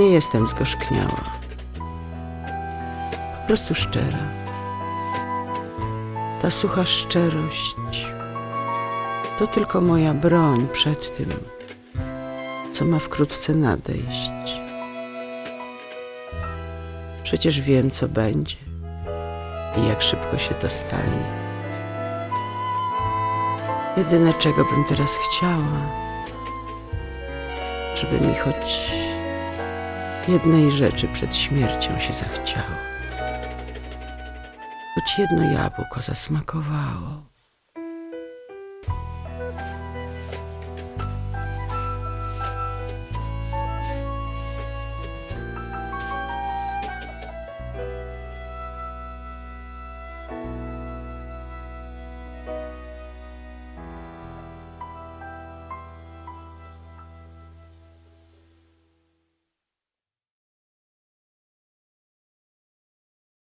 Nie jestem zgorzkniała. Po prostu szczera. Ta sucha szczerość to tylko moja broń przed tym, co ma wkrótce nadejść. Przecież wiem, co będzie i jak szybko się to stanie. Jedyne, czego bym teraz chciała, żeby mi choć jednej rzeczy przed śmiercią się zachciało. Choć jedno jabłko zasmakowało.